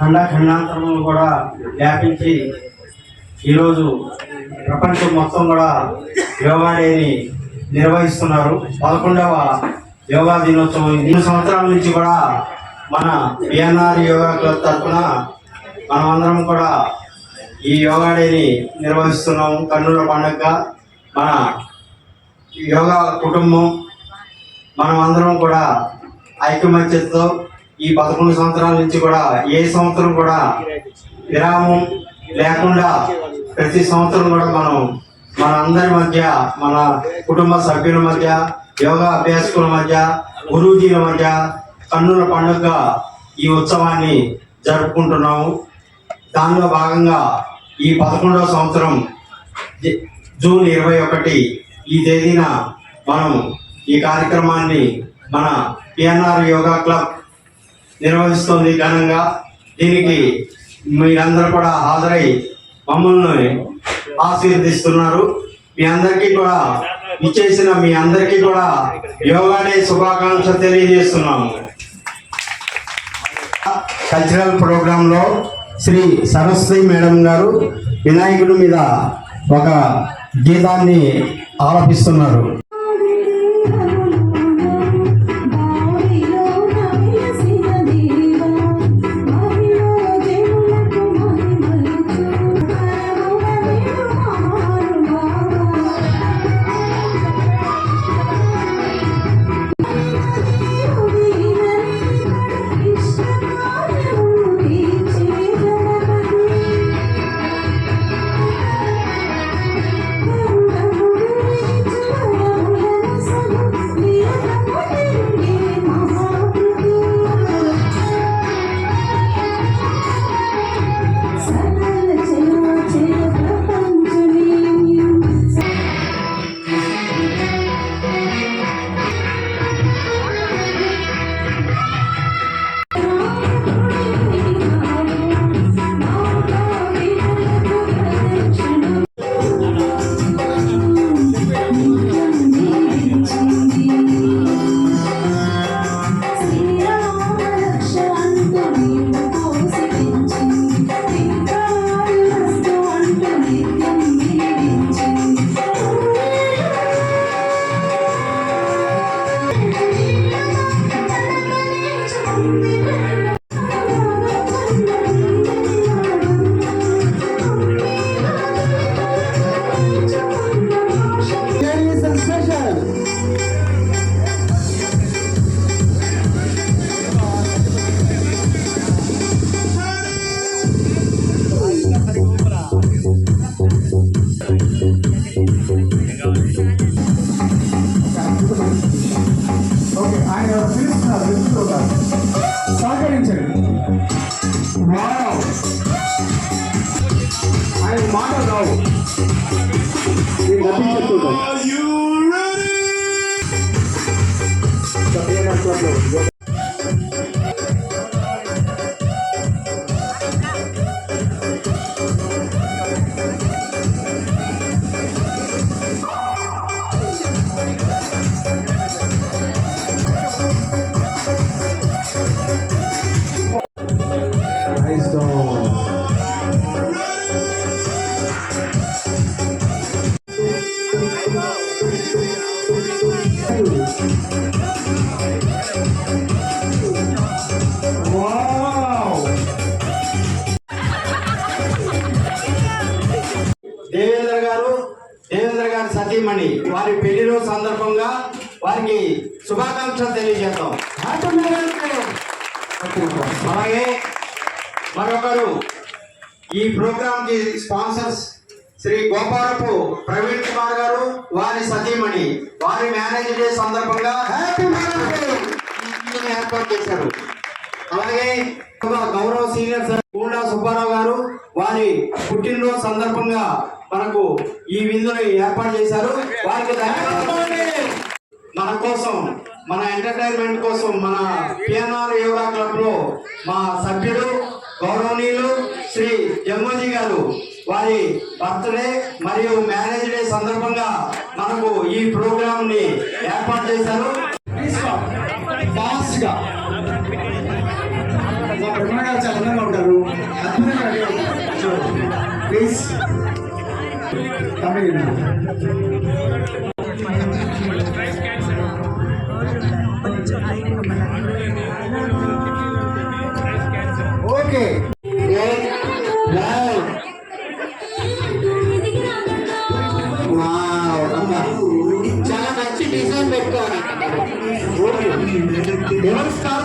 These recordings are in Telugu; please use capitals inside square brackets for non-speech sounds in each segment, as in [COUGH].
ఖండ ఖండాంతరములు కూడా వ్యాపించి ఈరోజు ప్రపంచం మొత్తం కూడా యోగా డేని నిర్వహిస్తున్నారు. పదకొండవ యోగా దినోత్సవం. ఎన్ని సంవత్సరాల నుంచి కూడా మన బిఎన్ఆర్ యోగా క్లబ్ తరఫున మనమందరం కూడా ఈ యోగా డేని నిర్వహిస్తున్నాము. కన్నుల పండుగగా మన యోగా కుటుంబం మనం అందరం కూడా ఐకమత్యతతో ఈ పదకొండు సంవత్సరాల నుంచి కూడా ఏ సంవత్సరం కూడా విరామం లేకుండా ప్రతి సంవత్సరం కూడా మనం మన అందరి మధ్య మన కుటుంబ సభ్యుల మధ్య యోగా అభ్యాసకుల మధ్య గురూజీల మధ్య కన్నుల పండుగ ఈ ఉత్సవాన్ని జరుపుకుంటున్నాము. దానిలో భాగంగా ఈ పదకొండవ సంవత్సరం జూన్ ఇరవై ఒకటి ఈ తేదీన మనం ఈ కార్యక్రమాన్ని మన పిఎన్ఆర్ యోగా క్లబ్ నిర్వహిస్తుంది ఘనంగా. దీనికి మీరందరూ కూడా హాజరై మమ్మల్ని ఆశీర్వదిస్తున్నారు. మీ అందరికీ కూడా ఇచ్చేసిన మీ అందరికీ కూడా యోగా శుభాకాంక్ష శుభాకాంక్షలు తెలియజేస్తున్నాము. కల్చరల్ ప్రోగ్రామ్లో శ్రీ సరస్వతి మేడం గారు వినాయకుడి మీద ఒక గీతాన్ని ఆలపిస్తున్నారు. సహకరించండి వావ్ ఆయన మాటలు రావు ఈ ప్రోగ్రామ్కి స్పాన్సర్స్ శ్రీ గోపాలపు ప్రవీణ్ కుమార్ గారు వారి సతీమణి వారి మ్యారేజ్ డే సందర్భంగా హ్యాపీ ఏర్పాటు చేశారు. అలాగే గౌరవ సీనియర్ సార్ సుబ్బారావు గారు వారి పుట్టినరోజు సందర్భంగా మనకు ఈ విందుని ఏర్పాటు చేశారు. వారికి ధన్యవాదాలు. మన కోసం మన ఎంటర్టైన్మెంట్ కోసం మన పిఎన్ఆర్ యోగా క్లబ్లో మా సభ్యుడు గౌరవనీయులు శ్రీ జమ్మజీ గారు. వారి బర్త్డే మరియు మ్యారేజ్ డే సందర్భంగా మనకు ఈ ప్రోగ్రామ్ని ఏర్పాటు చేశారు. ఉంటారు. Please okay. చాలా మంచి డిజైన్ పెట్టుకోవాలి. ఎవరు స్టార్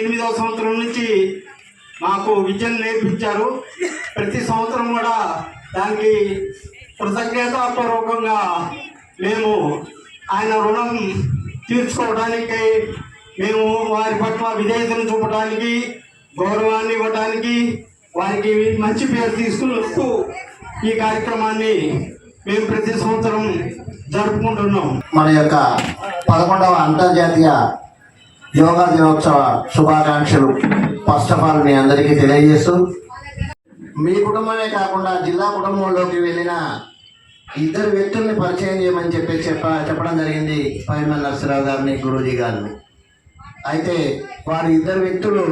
ఎనిమిదవ సంవత్సరం నుంచి మాకు విద్యను నేర్పించారు. ప్రతి సంవత్సరం కూడా దానికి కృతజ్ఞతాపూర్వకంగా మేము ఆయన రుణం తీర్చుకోవడానికి మేము వారి పట్ల విధేయతను చూపడానికి గౌరవాన్ని ఇవ్వడానికి వారికి మంచి పేరు తీసుకున్నట్టు ఈ కార్యక్రమాన్ని మేము ప్రతి సంవత్సరం జరుపుకుంటున్నాం. మన యొక్క పదకొండవ అంతర్జాతీయ యోగా దినోత్సవ శుభాకాంక్షలు. ఫస్ట్ ఆఫ్ ఆల్ మీ అందరికీ తెలియజేస్తూ మీ కుటుంబమే కాకుండా జిల్లా కుటుంబంలోకి వెళ్ళిన ఇద్దరు వ్యక్తుల్ని పరిచయం చేయమని చెప్పి చెప్ప చెప్పడం జరిగింది పైమల్ నర్సరావు గారిని గురూజీ గారిని. అయితే వారి ఇద్దరు వ్యక్తులు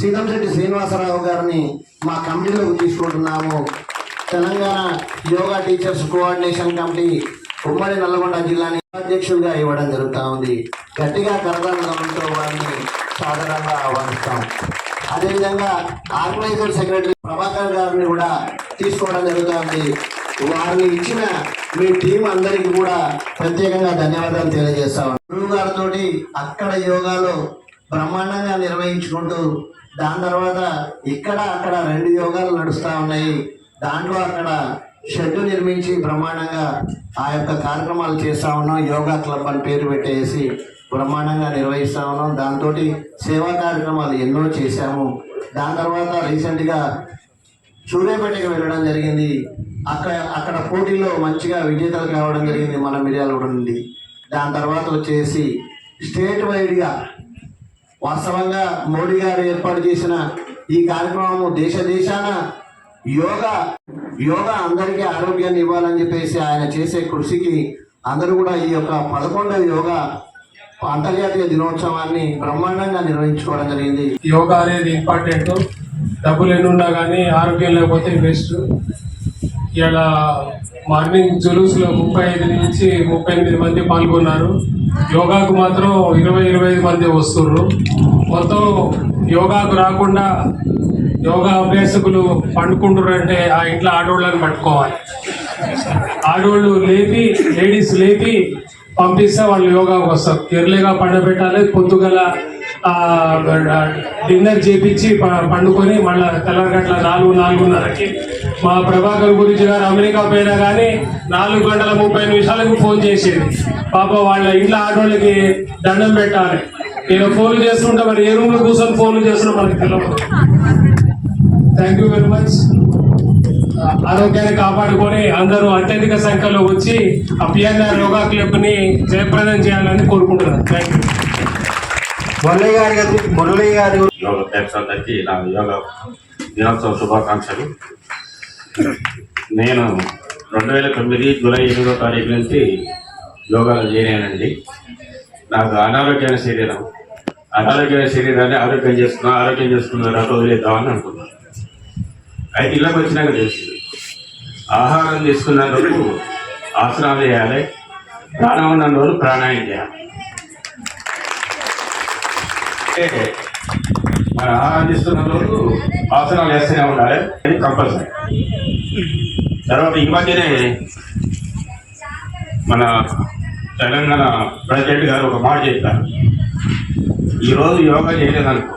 సీతంశెట్టి శ్రీనివాసరావు గారిని మా కమిటీలోకి తీసుకుంటున్నాము. Telangana yoga teachers coordination committee ఉమ్మడి నల్గొండ జిల్లాని అధ్యక్షుడిగా ఇవ్వడం జరుగుతూ ఉంది. గట్టిగా కరగడంతో వారిని సాధారణంగా ఆహ్వానిస్తాం. అదేవిధంగా ఆర్గనైజర్ సెక్రటరీ ప్రభాకర్ గారిని కూడా తీసుకోవడం జరుగుతుంది. వారిని ఇచ్చిన మీ టీం అందరికీ కూడా ప్రత్యేకంగా ధన్యవాదాలు తెలియజేస్తాం గురువు గారితో అక్కడ యోగాలో బ్రహ్మాండంగా నిర్వహించుకుంటూ దాని తర్వాత ఇక్కడ అక్కడ రెండు యోగాలు నడుస్తూ ఉన్నాయి. దాంట్లో అక్కడ షెడ్ నిర్మించి బ్రహ్మాండంగా ఆ యొక్క కార్యక్రమాలు చేస్తా ఉన్నాం. యోగా క్లబ్ అని పేరు పెట్టేసి బ్రహ్మాండంగా నిర్వహిస్తా ఉన్నాం. దాంతో సేవా కార్యక్రమాలు ఎన్నో చేశాము. దాని తర్వాత రీసెంట్గా సూర్యాపేటకి వెళ్ళడం జరిగింది. అక్కడ అక్కడ పోటీల్లో మంచిగా విజేతలు కావడం జరిగింది మన మిర్యాలగూడ నుండి. దాని తర్వాత వచ్చేసి స్టేట్ వైడ్గా వాస్తవంగా మోడీ గారు ఏర్పాటు చేసిన ఈ కార్యక్రమము దేశ దేశాన యోగా యోగా అందరికీ ఆరోగ్యాన్ని ఇవ్వాలని చెప్పేసి ఆయన చేసే కృషికి అందరూ కూడా ఈ యొక్క పదకొండవ యోగా అంతర్జాతీయ దినోత్సవాన్ని బ్రహ్మాండంగా నిర్వహించుకోవడం జరిగింది. యోగా అనేది ఇంపార్టెంట్. డబ్బులు ఎన్ని ఉన్నా కానీ ఆరోగ్యం లేకపోతే వేస్ట్. ఇలా మార్నింగ్ జులూస్లో ముప్పై ఐదు నుంచి ముప్పై ఎనిమిది మంది పాల్గొన్నారు. యోగాకు మాత్రం ఇరవై ఇరవై ఐదు మంది వస్తుర్రు. మొత్తం యోగాకు రాకుండా యోగా అభ్యాసకులు పండుకుంటారు అంటే ఆ ఇంట్లో ఆడవాళ్ళని పట్టుకోవాలి. ఆడవాళ్ళు లేపి లేడీస్ లేపి పంపిస్తే వాళ్ళు యోగాకు వస్తారు. ఎర్లీగా పండబెట్టాలి పొద్దుగల డిన్నర్ చేపించి ప- పండుకొని మళ్ళీ తెల్లగట్ల నాలుగు నాలుగున్నరకి మా ప్రభాకర్ గురించి గారు అమెరికా పోయినా కానీ నాలుగు గంటల ముప్పై నిమిషాలకు ఫోన్ చేసేది పాప వాళ్ళ ఇంట్లో ఆడవాళ్ళకి దండం పెట్టాలి. నేను ఫోన్లు చేస్తుంటే మరి ఏ రూమ్లో కూర్చొని ఫోన్లు చేస్తున్నా మనకి తెలియదు థ్యాంక్ యూ వెరీ మచ్ ఆరోగ్యాన్ని కాపాడుకొని అందరూ అత్యధిక సంఖ్యలో వచ్చి ఆ పిఎన్ఆర్ యోగా క్లబ్ని జయప్రదం చేయాలని కోరుకుంటున్నాను. థ్యాంక్ యూ మురళి గారి మురళి యోగా అందరికీ నా యోగా దినోత్సవ శుభాకాంక్షలు. నేను రెండు వేల తొమ్మిది జూలై ఎనిమిదో తారీఖు నుంచి యోగాలో చేరానండి నాకు అనారోగ్యమైన శరీరం. అనారోగ్యమైన శరీరాన్ని ఆరోగ్యం చేసుకున్నా ఆరోగ్యం చేసుకున్న తర్వాత వదిలేద్దామని అనుకున్నాను అయితే ఇళ్ళకి వచ్చినాక తెలుస్తుంది ఆహారం తీసుకున్నందుకు ఆసనాలు చేయాలి. ప్రాణం ఉన్న రోజు ప్రాణాయం చేయాలి. మన ఆహారం తీసుకున్న రోజు ఆసనాలు వేస్తూనే ఉండాలి. అది కంపల్సరీ తర్వాత ఈ మధ్యనే మన తెలంగాణ ప్రెసిడెంట్ గారు ఒక మాట చెప్పారు. ఈరోజు యోగా చేయలేదనుకో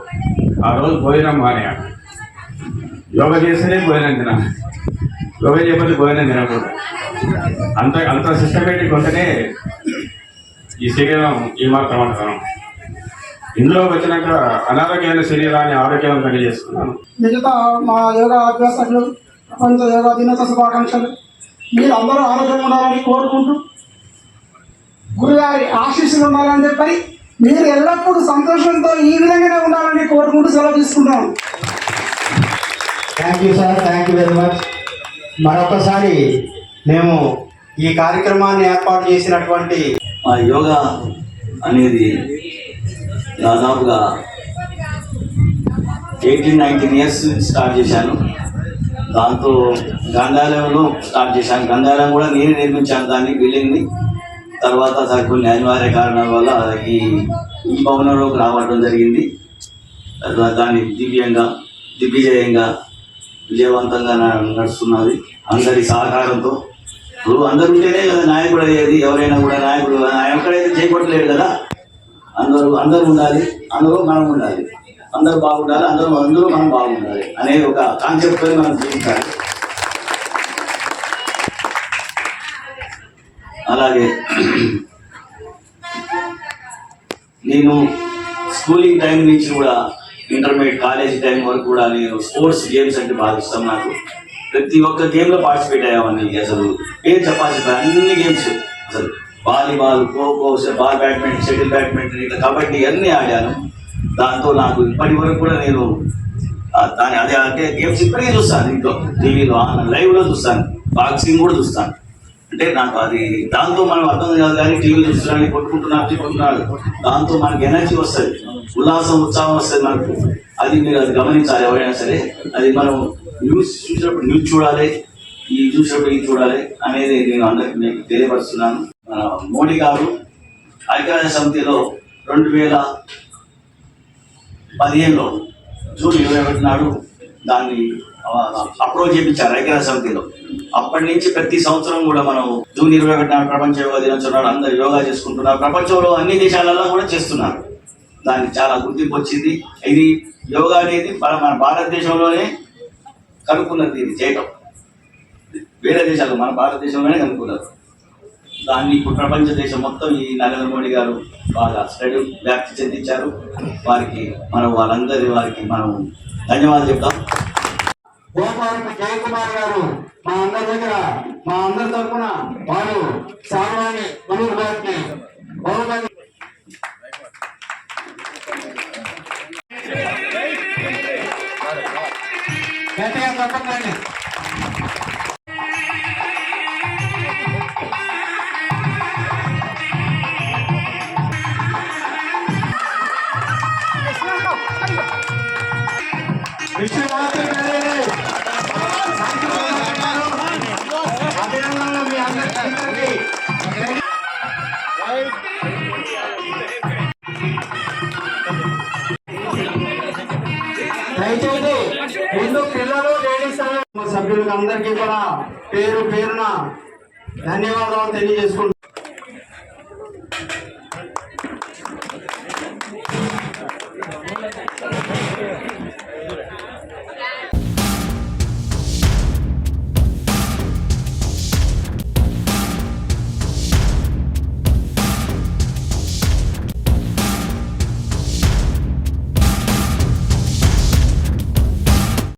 ఆ రోజు భోజనం మానేయాలి. యోగా చేస్తేనే భోజనం తినాలి యోగ చేయకపోతే భోజనం తినకూడదు అంత అంత సిస్టమేటిక్ ఉంటేనే ఈ శరీరం ఈ మాత్రం అంటాం ఇందులో వచ్చినాక అనారోగ్యమైన శరీరాన్ని ఆరోగ్యవంతంగా చేసుకున్నాను. మిగతా మా యోగా అభ్యాసకులు ప్రపంచ యోగా దినోత్సవ శుభాకాంక్షలు. మీరు అందరూ ఆరోగ్యంగా ఉండాలని కోరుకుంటూ గురుగారి ఆశీస్సులు ఉండాలని చెప్పి మీరు ఎల్లప్పుడూ సంతోషంతో ఈ విధంగానే ఉండాలని కోరుకుంటూ సెలవు తీసుకుంటాం thank you sir thank you very much మరొకసారి మేము ఈ కార్యక్రమాన్ని ఏర్పాటు చేసినటువంటి మా యోగా అనేది దాదాపుగా ఎయిటీన్ నైన్టీన్ ఇయర్స్ స్టార్ట్ చేశాను. దాంతో గ్రంథాలయంలో స్టార్ట్ చేశాను. గ్రంథాలయం కూడా నేనే నిర్మించాను దాన్ని బిల్డింగ్ని. తర్వాత సార్ కొన్ని అనివార్య కారణాల వల్ల ఈ ఈ భవనంలోకి రావడం జరిగింది. దాన్ని దివ్యంగా దిగ్విజయంగా విజయవంతంగా నడుస్తున్నది. అందరి సహకారంతో. ఇప్పుడు అందరు ఉంటేనే కదా నాయకుడు అయ్యేది. ఎవరైనా కూడా నాయకుడు ఎక్కడైతే ఒక్కడైతే చేపట్టలేడు కదా. అందరూ అందరూ ఉండాలి. అందరూ మనం ఉండాలి. అందరూ బాగుండాలి. అందరూ అందరూ మనం బాగుండాలి అనే ఒక కాన్సెప్ట్ మనం జీవించాలి. అలాగే [CLEARS THROAT] నేను స్కూలింగ్ టైం నుంచి కూడా ఇంటర్మీడియట్ కాలేజ్ టైం వరకు కూడా నేను స్పోర్ట్స్ గేమ్స్ అంటే బాగా ఇష్టం నాకు. ప్రతి ఒక్క గేమ్లో పార్టిసిపేట్ అయ్యామని అసలు. పేరు చెప్పాల్సి అన్ని గేమ్స్ అసలు. Volleyball kho kho ball badminton shuttle badminton ఇట్లా కబడ్డీ అన్నీ ఆడాను. దాంతో నాకు ఇప్పటి వరకు కూడా నేను దాని అదే అంటే గేమ్స్ ఇప్పటికీ చూస్తాను. ఇంట్లో టీవీలో లైవ్లో చూస్తాను. బాక్సింగ్ కూడా చూస్తాను. అంటే నాకు అది దాంతో మనం అర్థం కాదు కానీ టీవీ చూస్తున్నాను కొట్టుకుంటున్నాను తిట్టుకుంటున్నారు దాంతో మనకి ఎనర్జీ వస్తుంది. ఉల్లాసం ఉత్సాహం వస్తుంది మనకు. అది మీరు అది గమనించాలి ఎవరైనా సరే. అది మనం న్యూస్ చూసినప్పుడు న్యూస్ చూడాలి. ఈ చూసినప్పుడు ఇది చూడాలి అనేది నేను అందరికి మీకు తెలియపరుస్తున్నాను. మన మోడీ గారు ఐక్యరాజ్య సమితిలో రెండు వేల పదిహేనులో జూన్ ఇరవై ఒకటి నాడు దాన్ని అప్రోచ్ చేయించారు ఐక్యరాజ్య సమితిలో. అప్పటి నుంచి ప్రతి సంవత్సరం కూడా మనం జూన్ ఇరవై ప్రపంచ యోగా దినోత్సవం నాడు అందరు యోగా చేసుకుంటున్నారు. ప్రపంచంలో అన్ని దేశాలలో కూడా చేస్తున్నారు. దానికి చాలా గుర్తింపు వచ్చింది. ఇది యోగా అనేది మన మన భారతదేశంలోనే కనుక్కున్నది ఇది చేయటం. వేరే దేశాలు మన భారతదేశంలోనే కనుక్కున్నారు దాన్ని ఇప్పుడు ప్రపంచ దేశం మొత్తం ఈ నరేంద్ర మోడీ గారు బాగా స్టడీ వ్యాప్తి చెందించారు. వారికి మనం వాళ్ళందరి వారికి మనం ధన్యవాదాలు చెప్తాం. గోపాలపు జయకుమార్ గారు మా అందరి దగ్గర మా అందరి తరఫున వారు సామాన్య మనూర్ గారికి బహుమతి. గట్టిగా తప్పకండి సభ్యులకు అందరికీ కూడా పేరు పేరున ధన్యవాదాలు తెలియజేసుకుంటున్నాను.